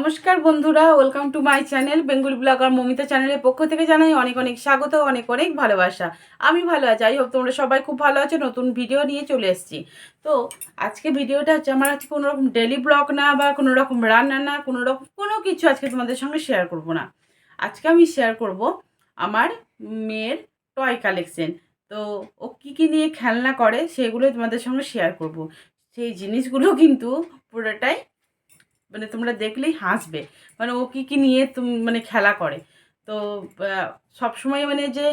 নমস্কার বন্ধুরা welcome to my channel Bengal blogger Momita চ্যানেলের পক্ষ থেকে জানাই অনেক অনেক স্বাগত, অনেক অনেক ভালোবাসা। আমি ভালো আছি আই হোপ তোমরা সবাই খুব ভালো আছো, নতুন ভিডিও নিয়ে চলে এসেছি। তো, আজকে ভিডিওটা হচ্ছে আমার আজকে কোনো রকম ডেলি ব্লগ না, বা কোনো রকম রান্না না, কোনো রকম কোনো কিছু আজকে তোমাদের সঙ্গে শেয়ার করব না। আজকে আমি শেয়ার করব আমার মেয়ের টয় কালেকশন তো, ও কী কী নিয়ে খেলনা করে সেগুলো তোমাদের সঙ্গে শেয়ার করব। সেই জিনিসগুলো কিন্তু পুরোটাই মানে তোমরা দেখলেই হাসবে। মানে ও কী কী নিয়ে মানে খেলা করে। তো সব সময় মানে যে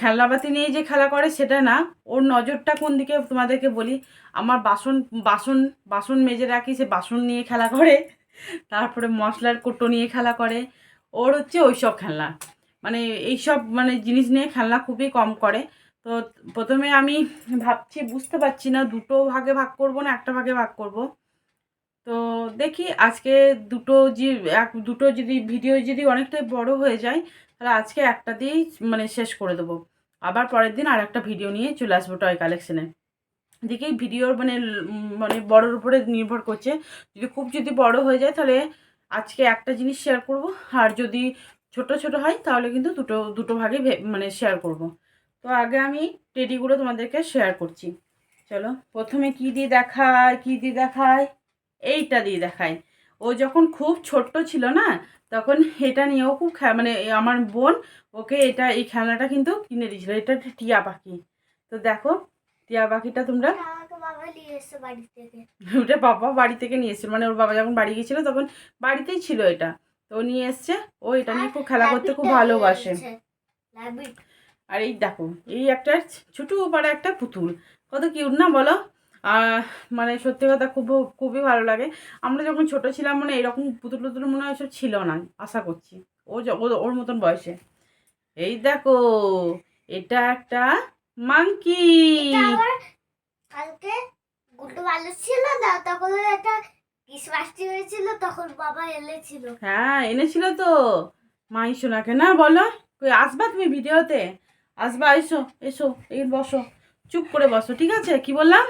খেলনাপাতি নিয়ে যে খেলা করে সেটা না। ওর নজরটা কোন দিকে তোমাদেরকে বলি? আমার বাসন বাসন বাসন মেজে রাখি, সে বাসন নিয়ে খেলা করে। তারপরে মশলার কোটো নিয়ে খেলা করে। ওর হচ্ছে ওইসব খেলনা। মানে এইসব মানে জিনিস নিয়ে খেলনা খুবই কম করে। তো প্রথমে আমি ভাবছি, বুঝতে পারছি না, দুটো ভাগে ভাগ করব না, একটা ভাগে ভাগ করব? তো দেখি আজকে দুটো যে এক, দুটো যদি ভিডিও যদি অনেকটাই বড় হয়ে যায়, তাহলে আজকে একটা দিয়েই মানে শেষ করে দেবো। আবার পরের দিন আর একটা ভিডিও নিয়ে চলে আসব টয় কালেকশানে দেখি ভিডিওর মানে মানে বড়োর উপরে নির্ভর করছে। যদি খুব যদি বড় হয়ে যায়, তাহলে আজকে একটা জিনিস শেয়ার করব। আর যদি ছোট ছোট হয়, তাহলে কিন্তু দুটো দুটো ভাগে মানে শেয়ার করব। তো আগে আমি টেডিগুলো তোমাদেরকে শেয়ার করছি। চলো, প্রথমে কি দিয়ে দেখায়, কি দিয়ে দেখায়? এইটা দিয়ে দেখায় ও যখন খুব ছোট্ট ছিল না তখন এটা নিয়েও খুব মানে আমার বোন ওকে এটা এই খেলনাটা কিন্তু কিনে দিয়েছিল। এটা একটা টিয়া পাখি। তো দেখো টিয়া পাখিটা তোমরা ওটা বাবা বাড়ি থেকে নিয়ে এসেছিল। মানে ওর বাবা যখন বাড়ি গিয়েছিল তখন বাড়িতেই ছিল এটা। তো ও নিয়ে এসছে। ও এটা নিয়ে খুব খেলা করতে খুব ভালোবাসে। আর এই দেখো এই একটা ছোটো পাড়া একটা পুতুল। কত কিউট না বলো? মানে সত্যি কথা খুব খুবই ভালো লাগে। আমরা যখন ছোট ছিলাম মানে এরকম পুতুল টুতুল মনে হয় সব ছিল না আশা করছি। ও ওর মতন বয়সে। এই দেখো এটা একটা মাংকি। কালকে গুড্ডু ভালো ছিল না তখন একটা ক্রিসমাস ট্রি হয়েছিল তখন বাবা এনেছিল। হ্যাঁ এনেছিল তো। মাই সোনাকে না বলো। কই আসবা তুমি ভিডিওতে? আসবা এসো এসো এই বসো। চুপ করে বসো ঠিক আছে? কি বললাম?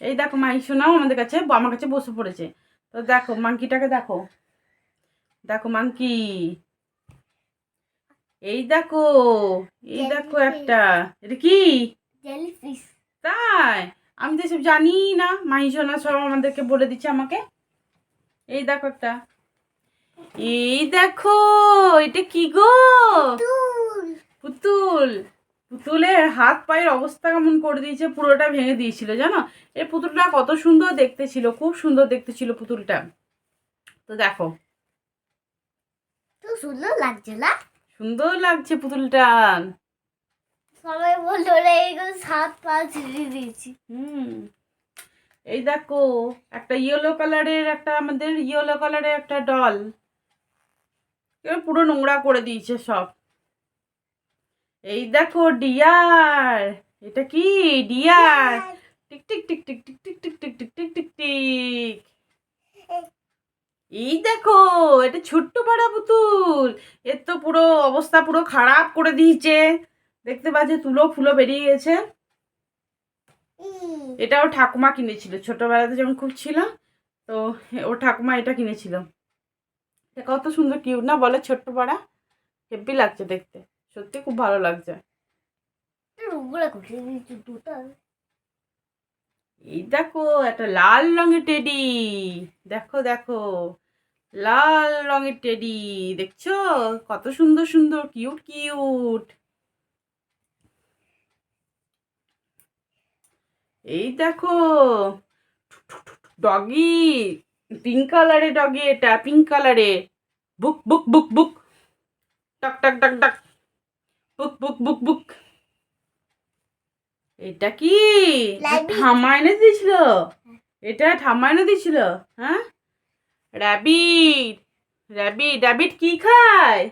এই দেখো মাই সোনাও আমাদের কাছে আমার কাছে বসে পড়েছে। তো দেখো মাংকিটাকে দেখো। দেখো মাংকি। এই দেখো এই দেখো একটা। এটা কি? তাই? আমি তো এসব জানি না। মাই সোনা সব আমাদেরকে বলে দিচ্ছে আমাকে। এই দেখো একটা। এই দেখো এটা কি গো? তুল পুতুল। পুতুলের হাত পায়ের অবস্থা কেমন করে দিয়েছে পুরোটা ভেঙে দিয়েছিল জানো? এই পুতুলটা কত সুন্দর দেখতে ছিল খুব সুন্দর দেখতে ছিল পুতুলটা। তো দেখো। তো সুন্দর লাগছে না? সুন্দর লাগছে পুতুলটা। সবাই বলল রে এইগুলো সাত পা ছিঁড়ে দিয়েছি। হুম। এই দেখো একটা ইয়েলো কালারের একটা আমাদের ইয়েলো কালারের একটা ডল পুরো নোংরা করে দিয়েছে সব। এই দেখো ডিয়ার এটা কি dear tick tick tick tick tick tick tick tick tick tick tick tick এই দেখো এটা ছোট্ট পাড়া পুতুল এর তো পুরো অবস্থা পুরো খারাপ করে দিয়েছে দেখতে পাচ্ছি তুলো ফুলো বেরিয়ে গেছে উম, এটা ওর ঠাকুমা কিনেছিল ছোটবেলাতে যখন খুব ছিল তো ও ঠাকুমা এটা কিনেছিল এটা কত সুন্দর কিউট না বলে ছোট্ট পাড়া হেব্বি লাগছে দেখতে সত্যি খুব ভালো লাগছে। এই দেখো একটা লাল রঙের টেডি দেখো দেখো। লাল রঙের টেডি দেখছ? কত সুন্দর সুন্দর কিউট কিউট এই দেখো ডগি পিঙ্ক কালারের ডগি এটা পিঙ্ক কালারে বুক বুক বুক বুক টক টক টক টক বুক বুক বুক বুক। এটা কি. ঠাম্মা এনে দিয়েছিল? এটা ঠাম্মা এনে দিয়েছিল? হ্যাঁ? র্যাবিট র্যাবিট র্যাবিট কি খায়?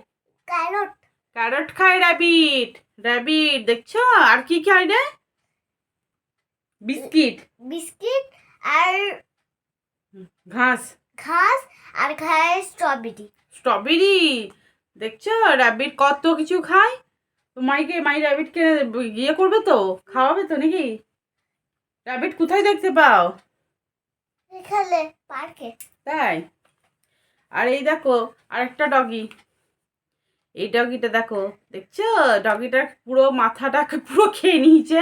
ক্যারট ক্যারট খায় র্যাবিট র্যাবিট দেখছ? আর কি খায় রে? বিস্কিট বিস্কিট আর ঘাস। ঘাস আর খায় স্ট্রবেরি স্ট্রবেরি দেখছ? র্যাবিট কত কিছু খায়? তো মাইকে মাই র্যাবিটকে ইয়ে করবে তো? খাওয়াবে তো নাকি? র্যাবিট কোথায় দেখতে পাও? এখানে পার্কে। তাই? আর এই দেখো আরেকটা ডগি এই ডগিটা দেখো দেখছ? ডগিটার পুরো মাথাটাকে পুরো খেয়ে নিয়েছে।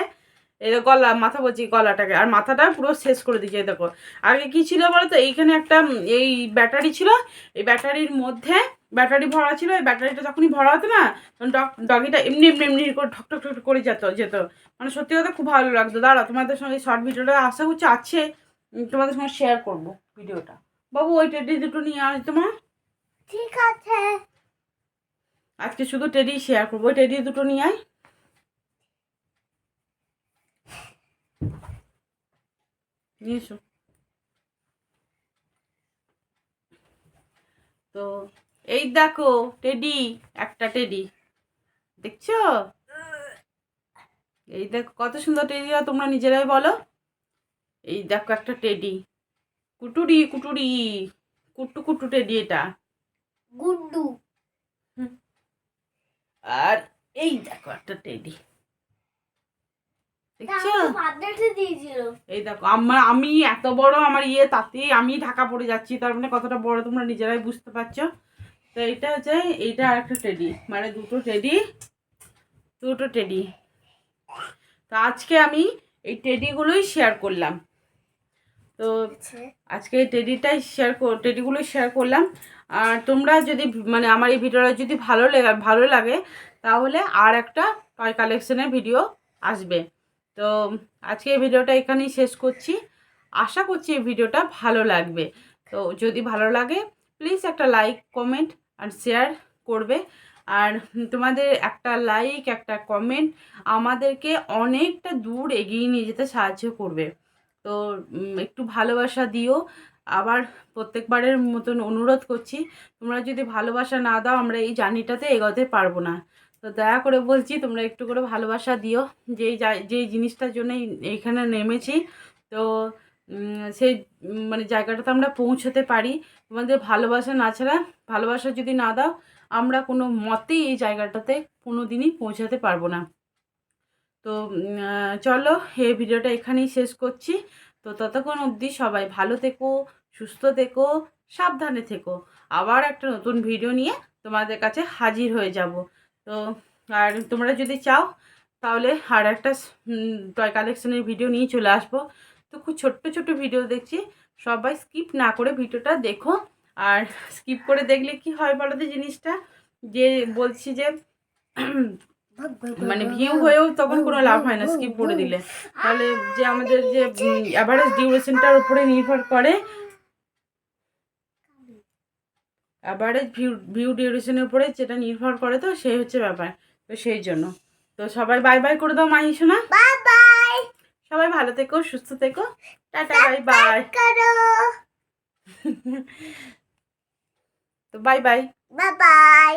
এই গলা মাথা বলছি গলাটাকে। আর মাথাটা পুরো শেষ করে দিয়েছে এই দেখো। আগে কি ছিল বলো তো এইখানে একটা এই ব্যাটারি ছিল। এই ব্যাটারির মধ্যে ব্যাটারি ভরা ছিল ওই ব্যাটারিটা যখনই ভরা হতো না তখন ডগ ডগিটা এমনি এমনি এমনি করে ঠক ঠক ঠক করে যেত যেত। মানে সত্যি কথা খুব ভালো লাগতো। দাঁড়া তোমাদের সঙ্গে শর্ট ভিডিওটা আশা করছি আছে তোমাদের সঙ্গে শেয়ার করব ভিডিওটা বাবু ওই টেডি দুটো নিয়ে আস তোমার। ঠিক আছে। আজকে শুধু টেডি শেয়ার করব। ওই টেডি দুটো নিয়ে আয়। নিয়ে এসো। তো এই দেখো টেডি একটা টেডি দেখছ? এই দেখো কত সুন্দর টেডি তোমরা নিজেরাই বলো। এই দেখো একটা টেডি কুটুরি কুটুরি কুটু কুটু টেডি এটা। গুড্ডু। আর এই দেখো একটা টেডি দেখছ? এই দেখো আমার আমি এত বড় আমার ইয়ে তাতে আমি ঢাকা পড়ে যাচ্ছি। তার মানে কতটা বড় তোমরা নিজেরাই বুঝতে পারছ। তো এইটা হচ্ছে এইটা আর একটা টেডি মানে দুটো টেডি দুটো টেডি তো আজকে আমি এই টেডিগুলোই শেয়ার করলাম। তো আজকে এই টেডিটাই শেয়ার টেডিগুলো শেয়ার করলাম। আর তোমরা যদি মানে আমার এই ভিডিওটা যদি ভালো লেগে ভালো লাগে তাহলে আর একটা টয় কালেকশনের ভিডিও আসবে। তো আজকে এই ভিডিওটা এখানেই শেষ করছি। আশা করছি এই ভিডিওটা ভালো লাগবে। তো যদি ভালো লাগে প্লিজ একটা লাইক কমেন্ট আর শেয়ার করবে। আর তোমাদের একটা লাইক একটা কমেন্ট আমাদেরকে অনেকটা দূর এগিয়ে নিয়ে যেতে সাহায্য করবে। তো একটু ভালোবাসা দিও। আবার প্রত্যেকবারের মতন অনুরোধ করছি, তোমরা যদি ভালোবাসা না দাও, আমরা এই জার্নিটাতে এগোতে পারব না। তো দয়া করে বলছি, তোমরা একটু করে ভালোবাসা দিও। যেই যেই জিনিসটার জন্য এইখানে নেমেছি, তো সেই মানে জায়গাটাতে আমরা পৌঁছতে পারি। তোমাদের ভালোবাসা না ছাড়া, ভালোবাসা যদি না দাও, আমরা কোনো মতেই এই জায়গাটাতে কোনো দিনই পৌঁছাতে পারব না। তো চলো, এই ভিডিওটা এখানেই শেষ করছি। তো ততক্ষণ অবধি সবাই ভালো থেকো, সুস্থ থেকো, সাবধানে থেকো। আবার একটা নতুন ভিডিও নিয়ে তোমাদের কাছে হাজির হয়ে যাব। তো, আর তোমরা যদি চাও, তাহলে আর একটা টয় কালেকশনের ভিডিও নিয়ে চলে আসব। তো খুব ছোট্ট ছোট্ট ভিডিও দেখছি। সবাই স্কিপ না করে ভিডিওটা দেখো। আর স্কিপ করে দেখলে কি হয় বলো তো জিনিসটা? যে বলছি যে মানে ভিউ হয়েও তখন কোনো লাভ হয় না স্কিপ করে দিলে। তাহলে যে আমাদের যে অ্যাভারেজ ডিউরেশনটার উপরে নির্ভর করে। অ্যাভারেজ ভিউ ভিউ ডিউরেশনের উপরে যেটা নির্ভর করে তো সেই হচ্ছে ব্যাপার। তো সেই জন্য। তো সবাই বাই বাই করে দাও মাহি শোনা সবাই ভালো থেকো সুস্থ থেকো। Ta-ta bye bye. করো। তো বাই বাই। Bye by